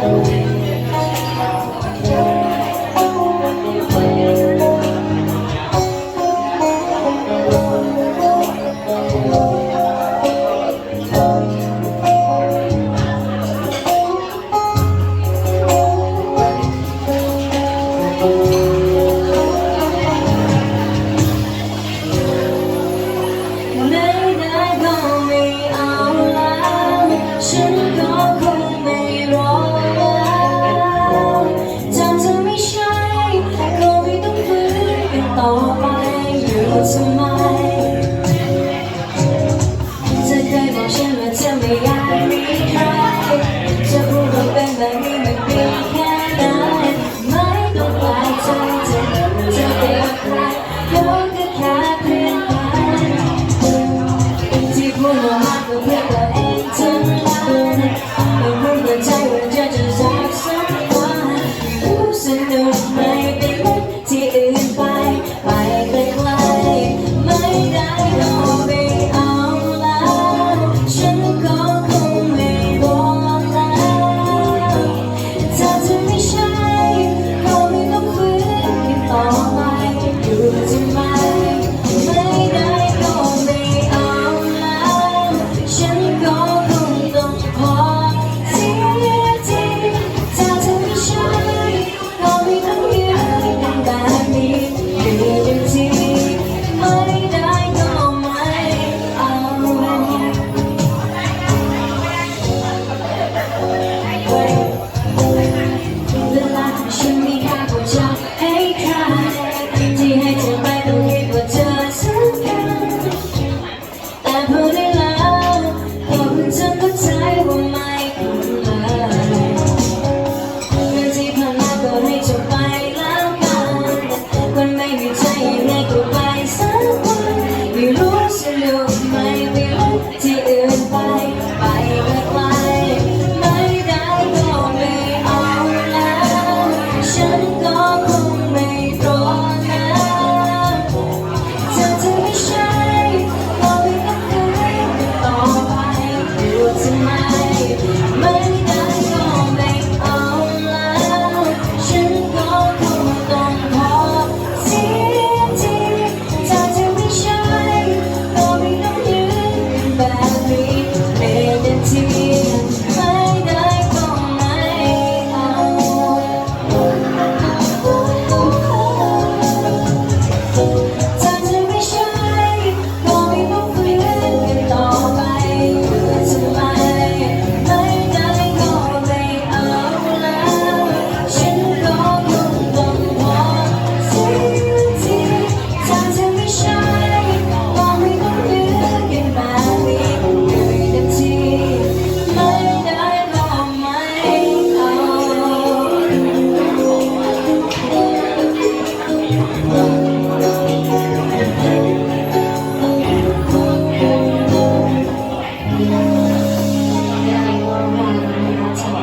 ไไปอยู่ทำไมเธเคยบอกฉันว่าเธอไม่อยากมีใครจะพูดแบบนี้มันเพียแค่ไหนไม่ต้องปลายใจเธเธอเป็ใครเขาก็แค่เพื่อที่พูดออกมาเพื่อตัวเองทั้นั้นไม่รู้ว่าใจว่าจะจะรักสักวันรู้สึกหนุ่ม